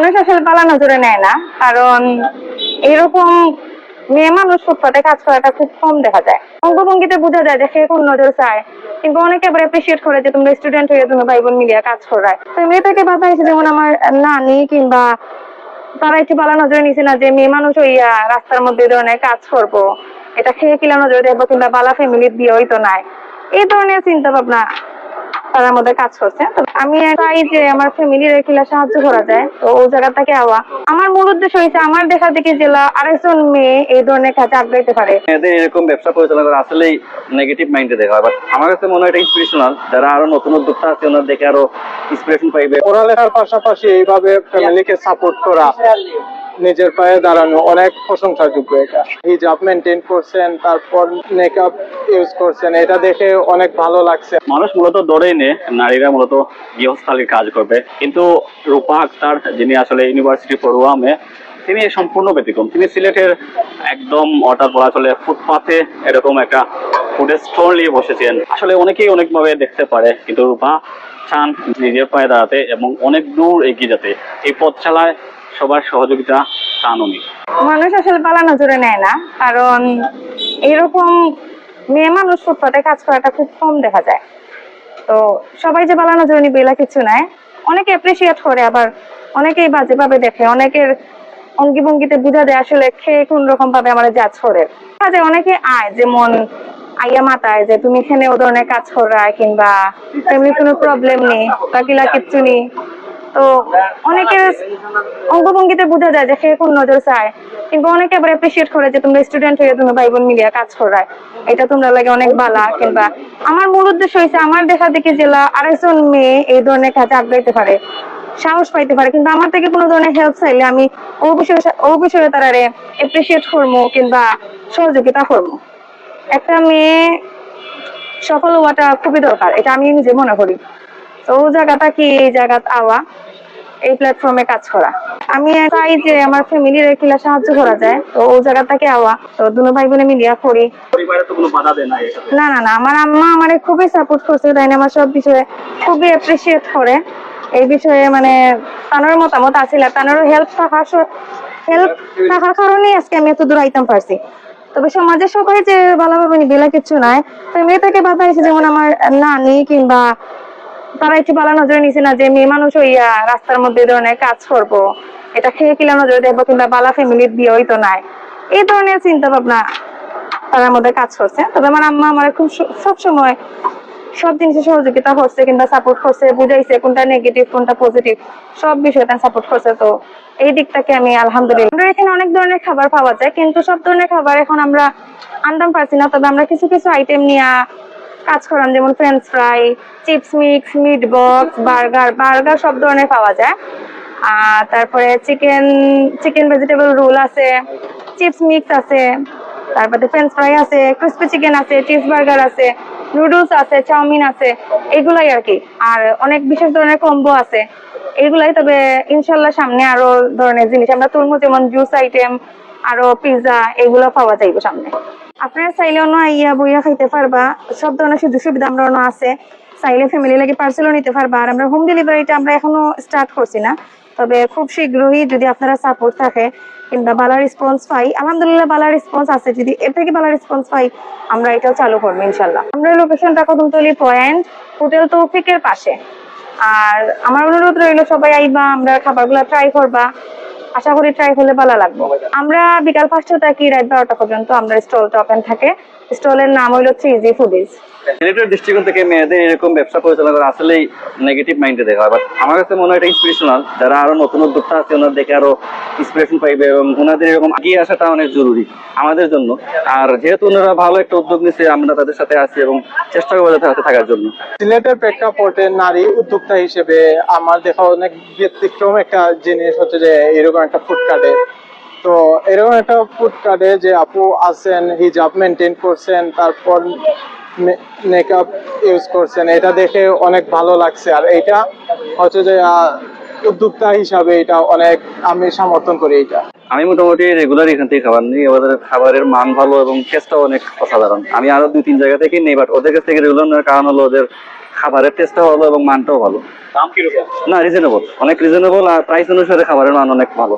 মানুষ আসলে পালা নজরে নেয় না, কারণ এরকম মেয়ে মানুষ ফুটপাতে কাজ করাটা খুব কম দেখা যায়। অঙ্গভঙ্গিতে বোঝা যায় যে সে কোন নজর চায়, কিন্তু অনেকে আবার অ্যাপ্রিসিয়েট করে যে তোমরা স্টুডেন্ট হয়ে তুমি ভাই বোন মিলিয়ে কাজ করায়। তো মেয়ে থেকে বাধা হয়েছে যেমন আমার নানি কিংবা তারা একটু পালা নজরে নিছে না যে মেয়ে মানুষ হইয়া রাস্তার মধ্যে ধরনের কাজ করব, এটা খেয়ে কিলা নজরে দেখব কিংবা বালা ফ্যামিলির বিয়ে হইতো নাই। এই ধরনের চিন্তা ভাবনা তার মধ্যে কাজ করছে। আমি চাই যে আমার ফ্যামিলির কিলা সাহায্য করা যায়। তো ওই জায়গা থেকে আওয়া। আমার মূল উদ্দেশ্য হয়েছে আমার দেখা দেখি জেলা আরেকজন মেয়ে এই ধরনের কাজে আগ্রহীতে পারে। এরকম ব্যবসা পরিচালনা করা আসলেই নেগেটিভ মাইন্ডে দেখা হয়। বাট আমার কাছে মনে হয় এটা ইন্সপিরেশনাল যারা আরও নতুন উদ্যোক্তা আছে, ওনার দেখে আরও ইন্সপিরেশন পাইবে। পড়ালেখার পাশাপাশি এইভাবে ফ্যামিলিকে সাপোর্ট করা। নিজের পায়ে দাঁড়ানো, অনেক প্রশংসাযোগ্য এটা। হিজাব মেনটেন করছেন, তারপর মেকআপ ইউজ করছেন, এটা দেখে অনেক ভালো লাগছে। মানুষ মূলত ধরেই নে নারীরা মূলত গৃহস্থালির কাজ করবে। কিন্তু রূপা আক্তার, যিনি আসলে ইউনিভার্সিটি পড়ুয়া মেয়ে তিনি সম্পূর্ণ ব্যতিক্রম। তিনি সিলেটের একদম অর্থাৎ বলা চলে ফুটপাথে এরকম একটা ফুডের স্টল নিয়ে বসেছেন। আসলে অনেকেই অনেকভাবে দেখতে পারে, কিন্তু রূপা চান নিজের পায়ে দাঁড়াতে এবং অনেক দূর এগিয়ে যেতে। এই পথ চালায় সবার সহযোগিতা চান উনি। মানুষ আসলে পালা নজরে নেয় না, কারণ এরকম মেয়ে মানুষ ফুটপাতে কাজ করাটা খুব কম দেখা যায়। তো সবাই যে পালা নজরে নিবে এলা কিছু নাই। অনেকে অ্যাপ্রিসিয়েট করে, আবার অনেকেই বাজে ভাবে দেখে। অনেকের অঙ্গি ভঙ্গিতে বোঝা যায় আসলে খেয়ে কোন রকম ভাবে আমরা জাজ করে অনেকে আয়, যেমন আইয়া মাতায় যে তুমি এখানে ও ধরনের কাজ করা কিংবা এমনি কোনো প্রবলেম নেই বা কিলা কিচ্ছু নেই তো অনেকের অঙ্গভঙ্গিতে বোঝা যায় যে সে কোন নজর চায় কিন্তু অনেকে আবার অ্যাপ্রিসিয়েট করে যে তোমরা স্টুডেন্ট হয়ে তুমি ভাই বোন মিলিয়ে কাজ করায়। এটা তোমরা লাগে অনেক ভালা কিংবা আমার মূল উদ্দেশ্য হয়েছে আমার দেখা দেখি জেলা আরেকজন মেয়ে এই ধরনের কাজে আগ্রাইতে পারে, সাহস পাইতে পারে, কিন্তু আমার থেকে কোনো ধরনের হেল্প চাইলে আমি ও বিষয়ে ও বিষয়ে তারা অ্যাপ্রিসিয়েট করব কিংবা সহযোগিতা করব একটা মেয়ে সফল হওয়াটা খুবই দরকার এটা আমি নিজে মনে করি। তো ও জায়গাটা কি? এই জায়গাত আওয়া এই প্ল্যাটফর্মে কাজ করা। আমি চাই যে আমার ফ্যামিলির কিলা সাহায্য করা যায় তো ও জায়গা থেকে আওয়া? তো দুনো ভাই বোনে মিলিয়া করি। না না না আমার আম্মা আমারে খুবই সাপোর্ট করছে তাই না আমার সব বিষয়ে খুবই অ্যাপ্রিসিয়েট করে। এই বিষয়ে মানে তানোর মতামত আছিল তানোর হেল্প থাকার হেল্প থাকার কারণেই আজকে আমি এত দূর আইতাম পারছি। তবে সমাজে সবাই যে ভালোভাবে নিবেলা কিছু নাই। মেয়ে থেকে বাধা হয়েছে যেমন আমার নানি কিংবা তারা একটু ভালো নজরে নিছে না যে মেয়ে মানুষ হইয়া রাস্তার মধ্যে ধরনের কাজ করব। এটা খেয়ে কিলা নজরে দেখব কিংবা বালা ফ্যামিলির বিয়ে হইতো নাই। এই ধরনের চিন্তা ভাবনা তার মধ্যে কাজ করছে। তবে আমার আম্মা আমার খুব সব সময় সব জিনিসে সহযোগিতা করছে, কিংবা সাপোর্ট করছে, বুঝাইছে কোনটা নেগেটিভ কোনটা পজিটিভ সব বিষয়ে তার সাপোর্ট করছে। তো এই দিকটাকে আমি আলহামদুলিল্লাহ এখানে অনেক ধরনের খাবার পাওয়া যায়, কিন্তু সব ধরনের খাবার এখন আমরা আনতাম পারছি না। তবে আমরা কিছু কিছু আইটেম নিয়ে কাজ করাম, যেমন French fry chips mix meat box burger burger সব ধরনের পাওয়া যায়। আর তারপরে চিকেন চিকেন ভেজিটেবল রোল আছে চিপস মিক্স আছে, তারপরে ফ্রেঞ্চ ফ্রাই আছে ক্রিসপি চিকেন আছে চিজ বার্গার আছে। নুডলস আছে, চাউমিন আছে, এগুলাই আর কি। আর অনেক বিশেষ ধরনের কম্বো আছে। এগুলাই তবে ইনশাল্লাহ সামনে আরও ধরনের জিনিস। আমরা তুলমু যেমন জুস আইটেম আরও পিৎজা এগুলো পাওয়া যাইবে সামনে। আপনারা চাইলে অন্য আইয়া বইয়া খাইতে পারবা। সব ধরনের সুযোগ সুবিধা আমরা অন্য আছে। চাইলে ফ্যামিলি লাগে পার্সেলও নিতে পারবা। আর আমরা হোম ডেলিভারিটা আমরা এখনও স্টার্ট করছি না। তবে খুব শীঘ্রই যদি আপনারা সাপোর্ট থাকে, কিংবা বালা রেসপন্স পাই, আলহামদুলিল্লাহ বালা রেসপন্স আছে, যদি এর থেকে বালা রেসপন্স পাই, আমরা এটাও চালু করব ইনশাল্লাহ। আমরা লোকেশনটা কদমতলি পয়েন্ট হোটেল তৌফিকের পাশে। আর আমার অনুরোধ রইল সবাই আইবা, আমরা খাবারগুলো ট্রাই করবা। আশা করি ট্রাই হলে ভালো লাগবে। আমরা বিকাল পাঁচটা থাকি রাত বারোটা পর্যন্ত আমরা স্টলটা ওপেন থাকে। স্টলের নাম হইল হচ্ছে ইজি ফুডিজ দৃষ্টিকোণ থেকে মেয়েদের এরকম ব্যবসা পরিচালনা করা আসলেই নেগেটিভ মাইন্ডে দেখা হয়। বাট আমার কাছে মনে হয় এটা ইন্সপিরেশনাল যারা আরও নতুন উদ্যোক্তা আছে ওনার দেখে আরও ইন্সপিরেশন পাইবে এবং ওনাদের এরকম এগিয়ে আসাটা অনেক জরুরি আমাদের জন্য। আর যেহেতু ওনারা ভালো একটা উদ্যোগ নিচ্ছে আমরা তাদের সাথে আছি এবং চেষ্টা করব তাদের সাথে থাকার জন্য। সিলেটের প্রেক্ষাপটে নারী উদ্যোক্তা হিসেবে আমার দেখা অনেক ব্যতিক্রম একটা জিনিস হচ্ছে যে এরকম একটা ফুডকার্টে তো এরকম একটা ফুডকার্টে যে আপু আছেন হিজাব মেনটেন করছেন, তারপর মেকআপ ইউজ করছেন, এটা দেখে অনেক ভালো লাগছে। আর এটা হচ্ছে যে উদ্যোক্তা হিসাবে এটা অনেক আমি সমর্থন করি এটা। আমি মোটামুটি রেগুলার এখান থেকে খাবার নিই ওদের খাবারের মান ভালো এবং টেস্টটাও অনেক অসাধারণ। আমি আরও দুই তিন জায়গা থেকে নেই বাট ওদের কাছ থেকে রেগুলার নেওয়ার কারণ হলো ওদের খাবারের টেস্টটাও ভালো এবং মানটাও ভালো। দাম কীরকম? না রিজনেবল অনেক রিজনেবল আর প্রাইস অনুসারে খাবারের মান অনেক ভালো।